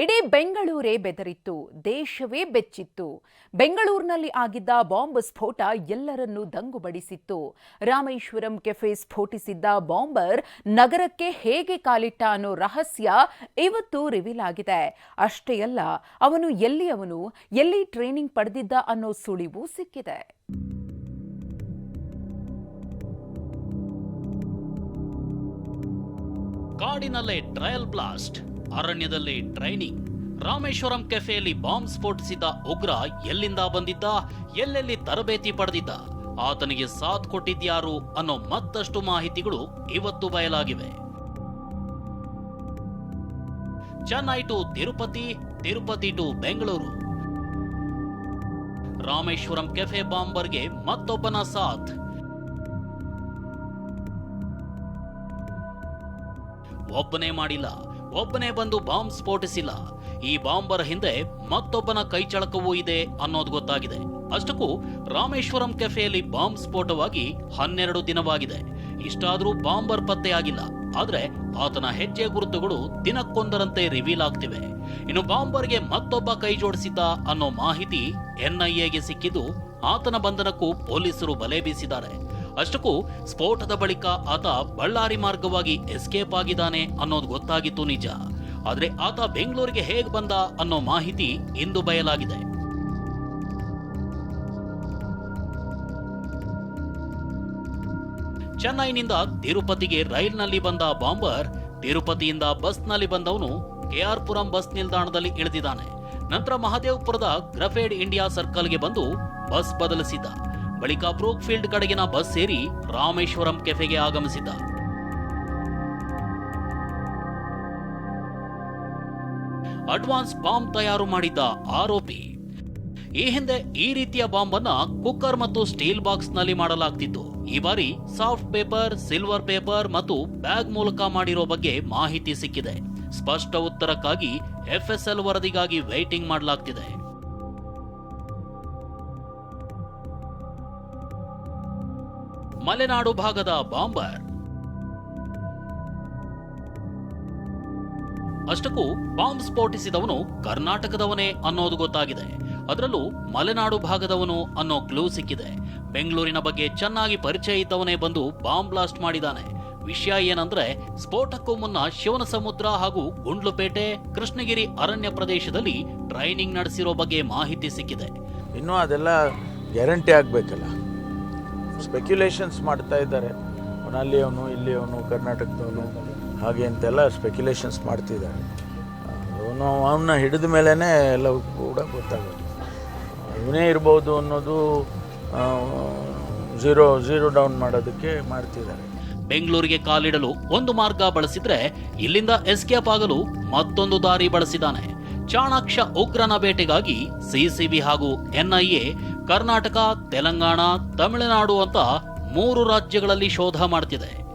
ಇಡೀ ಬೆಂಗಳೂರೇ ಬೆದರಿತ್ತು, ದೇಶವೇ ಬೆಚ್ಚಿತ್ತು. ಬೆಂಗಳೂರಿನಲ್ಲಿ ಆಗಿದ್ದ ಬಾಂಬ್ ಸ್ಫೋಟ ಎಲ್ಲರನ್ನೂ ದಂಗುಬಡಿಸಿತ್ತು. ರಾಮೇಶ್ವರಂ ಕೆಫೆ ಸ್ಫೋಟಿಸಿದ್ದ ಬಾಂಬರ್ ನಗರಕ್ಕೆ ಹೇಗೆ ಕಾಲಿಟ್ಟ ಅನ್ನೋ ರಹಸ್ಯ ಇವತ್ತು ರಿವೀಲ್ ಆಗಿದೆ. ಅಷ್ಟೇ ಅಲ್ಲ, ಅವನು ಎಲ್ಲಿ ಅವನು ಎಲ್ಲಿ ಟ್ರೈನಿಂಗ್ ಪಡೆದಿದ್ದ ಅನ್ನೋ ಸುಳಿವು ಸಿಕ್ಕಿದೆ. ಕಾಡಿನಲ್ಲೇ ಟ್ರಯಲ್ ಬ್ಲಾಸ್ಟ್. ಅರಣ್ಯದಲ್ಲಿ ಟ್ರೈನಿಂಗ್. ರಾಮೇಶ್ವರಂ ಕೆಫೆಯಲ್ಲಿ ಬಾಂಬ್ ಸ್ಫೋಟಿಸಿದ ಉಗ್ರ ಎಲ್ಲಿಂದ ಬಂದಿದ್ದ, ಎಲ್ಲೆಲ್ಲಿ ತರಬೇತಿ ಪಡೆದಿದ್ದ, ಆತನಿಗೆ ಸಾಥ್ ಕೊಟ್ಟಿದ್ಯಾರು ಅನ್ನೋ ಮತ್ತಷ್ಟು ಮಾಹಿತಿಗಳು ಇವತ್ತು ಬಯಲಾಗಿವೆ. Chennai to Tirupati Tirupati to Bengaluru. Rameshwaram cafe ಬಾಂಬರ್ಗೆ ಮತ್ತೊಬ್ಬನ ಸಾಥ್. ಒಬ್ಬನೇ ಮಾಡಿಲ್ಲ, ಒಬ್ಬನೇ ಬಂದು ಬಾಂಬ್ ಸ್ಫೋಟಿಸಿಲ್ಲ. ಈ ಬಾಂಬರ್ ಹಿಂದೆ ಮತ್ತೊಬ್ಬನ ಕೈಚಳಕವೂ ಇದೆ ಅನ್ನೋದು ಗೊತ್ತಾಗಿದೆ. ಅಷ್ಟಕ್ಕೂ ರಾಮೇಶ್ವರಂ ಕೆಫೆಯಲ್ಲಿ ಬಾಂಬ್ ಸ್ಫೋಟವಾಗಿ ಹನ್ನೆರಡು ದಿನವಾಗಿದೆ. ಇಷ್ಟಾದರೂ ಬಾಂಬರ್ ಪತ್ತೆಯಾಗಿಲ್ಲ ಆದ್ರೆ ಆತನ ಹೆಜ್ಜೆ ಗುರುತುಗಳು ದಿನಕ್ಕೊಂದರಂತೆ ರಿವೀಲ್ ಆಗ್ತಿವೆ. ಇನ್ನು ಬಾಂಬರ್ಗೆ ಮತ್ತೊಬ್ಬ ಕೈ ಜೋಡಿಸಿದ್ದ ಅನ್ನೋ ಮಾಹಿತಿ ಎನ್ಐಎಗೆ ಸಿಕ್ಕಿದ್ದು ಆತನ ಬಂಧನಕ್ಕೂ ಪೊಲೀಸರು ಬಲೆ ಬೀಸಿದ್ದಾರೆ. ಅಷ್ಟಕ್ಕೂ ಸ್ಫೋಟದ ಬಳಿಕ ಆತ ಬಳ್ಳಾರಿ ಮಾರ್ಗವಾಗಿ ಎಸ್ಕೇಪ್ ಆಗಿದ್ದಾನೆ ಅನ್ನೋದು ಗೊತ್ತಾಗಿತ್ತು ನಿಜ. ಆದ್ರೆ ಆತ ಬೆಂಗಳೂರಿಗೆ ಹೇಗ್ ಬಂದ ಅನ್ನೋ ಮಾಹಿತಿ ಇಂದು ಬಯಲಾಗಿದೆ. ಚೆನ್ನೈನಿಂದ ತಿರುಪತಿಗೆ ರೈಲ್ನಲ್ಲಿ ಬಂದ ಬಾಂಬರ್, ತಿರುಪತಿಯಿಂದ ಬಸ್ನಲ್ಲಿ ಬಂದವನು ಕೆಆರ್ಪುರಂ ಬಸ್ ನಿಲ್ದಾಣದಲ್ಲಿ ಇಳಿದಿದ್ದಾನೆ. ನಂತರ ಮಹದೇವ್ಪುರದ ಗ್ರಫೇಡ್ ಇಂಡಿಯಾ ಸರ್ಕಲ್ಗೆ ಬಂದು ಬಸ್ ಬದಲಿಸಿದ್ದ ಬಳಿಕ ಬ್ರೂಕ್ ಫೀಲ್ಡ್ ಕಡೆಗಿನ ಬಸ್ ಸೇರಿ ರಾಮೇಶ್ವರಂ ಕೆಫೆಗೆ ಆಗಮಿಸಿದ್ದ. ಅಡ್ವಾನ್ಸ್ ಬಾಂಬ್ ತಯಾರು ಮಾಡಿದ್ದ ಆರೋಪಿ, ಈ ಹಿಂದೆ ಈ ರೀತಿಯ ಬಾಂಬ್ ಅನ್ನ ಕುಕ್ಕರ್ ಮತ್ತು ಸ್ಟೀಲ್ ಬಾಕ್ಸ್ನಲ್ಲಿ ಮಾಡಲಾಗ್ತಿತ್ತು. ಈ ಬಾರಿ ಸಾಫ್ಟ್ ಪೇಪರ್, ಸಿಲ್ವರ್ ಪೇಪರ್ ಮತ್ತು ಬ್ಯಾಗ್ ಮೂಲಕ ಮಾಡಿರೋ ಬಗ್ಗೆ ಮಾಹಿತಿ ಸಿಕ್ಕಿದೆ. ಸ್ಪಷ್ಟ ಉತ್ತರಕ್ಕಾಗಿ ಎಫ್ಎಸ್ಎಲ್ ವರದಿಗಾಗಿ ವೇಟಿಂಗ್ ಮಾಡಲಾಗ್ತಿದೆ. ಮಲೆನಾಡು ಭಾಗದ ಬಾಂಬರ್. ಅಷ್ಟಕ್ಕೂ ಬಾಂಬ್ ಸ್ಫೋಟಿಸಿದವನು ಕರ್ನಾಟಕದವನೇ ಅನ್ನೋದು ಗೊತ್ತಾಗಿದೆ. ಅದರಲ್ಲೂ ಮಲೆನಾಡು ಭಾಗದವನು ಅನ್ನೋ ಕ್ಲೂ ಸಿಕ್ಕಿದೆ. ಬೆಂಗಳೂರಿನ ಬಗ್ಗೆ ಚೆನ್ನಾಗಿ ಪರಿಚಯ ಇದ್ದವನೇ ಬಂದು ಬಾಂಬ್ ಬ್ಲಾಸ್ಟ್ ಮಾಡಿದಾನೆ. ವಿಷಯ ಏನಂದ್ರೆ ಸ್ಫೋಟಕ್ಕೂ ಮುನ್ನ ಶಿವನ ಸಮುದ್ರ ಹಾಗೂ ಗುಂಡ್ಲುಪೇಟೆ, ಕೃಷ್ಣಗಿರಿ ಅರಣ್ಯ ಪ್ರದೇಶದಲ್ಲಿ ಟ್ರೈನಿಂಗ್ ನಡೆಸಿರೋ ಬಗ್ಗೆ ಮಾಹಿತಿ ಸಿಕ್ಕಿದೆ. ಇನ್ನು ಅದೆಲ್ಲ ಗ್ಯಾರಂಟಿ ಆಗಬೇಕಲ್ಲ. ಸ್ಪೆಕ್ಯುಲೇಷನ್ಸ್ ಮಾಡ್ತಾ ಇದ್ದಾರೆ. ಅಲ್ಲಿ ಅವನು ಇಲ್ಲಿ ಅವನು ಕರ್ನಾಟಕದವನು, ಹಾಗೆ ಅಂತೆಲ್ಲ ಸ್ಪೆಕ್ಯುಲೇಷನ್ಸ್ ಮಾಡ್ತಿದ್ದಾರೆ ಅವನು, ಅವನ್ನ ಹಿಡಿದ ಮೇಲೇ ಎಲ್ಲ ಕೂಡ ಗೊತ್ತಾಗೋದು. ಇವನೇ ಇರ್ಬೋದು ಅನ್ನೋದು ಝೀರೋ ಝೀರೋ ಡೌನ್ ಮಾಡೋದಕ್ಕೆ ಮಾಡ್ತಿದ್ದಾರೆ ಬೆಂಗಳೂರಿಗೆ ಕಾಲಿಡಲು ಒಂದು ಮಾರ್ಗ ಬಳಸಿದ್ರೆ ಇಲ್ಲಿಂದ ಎಸ್ಕೇಪ್ ಆಗಲು ಮತ್ತೊಂದು ದಾರಿ ಬಳಸಿದ್ದಾನೆ. ಚಾಣಾಕ್ಷ ಉಗ್ರನ ಬೇಟೆಗಾಗಿ ಸಿಸಿಬಿ ಹಾಗೂ ಎನ್ಐಎ ಕರ್ನಾಟಕ ತೆಲಂಗಾಣ ತಮಿಳುನಾಡು ಅಂತ ಮೂರು ರಾಜ್ಯಗಳಲ್ಲಿ ಶೋಧ ಮಾಡ್ತಿದೆ.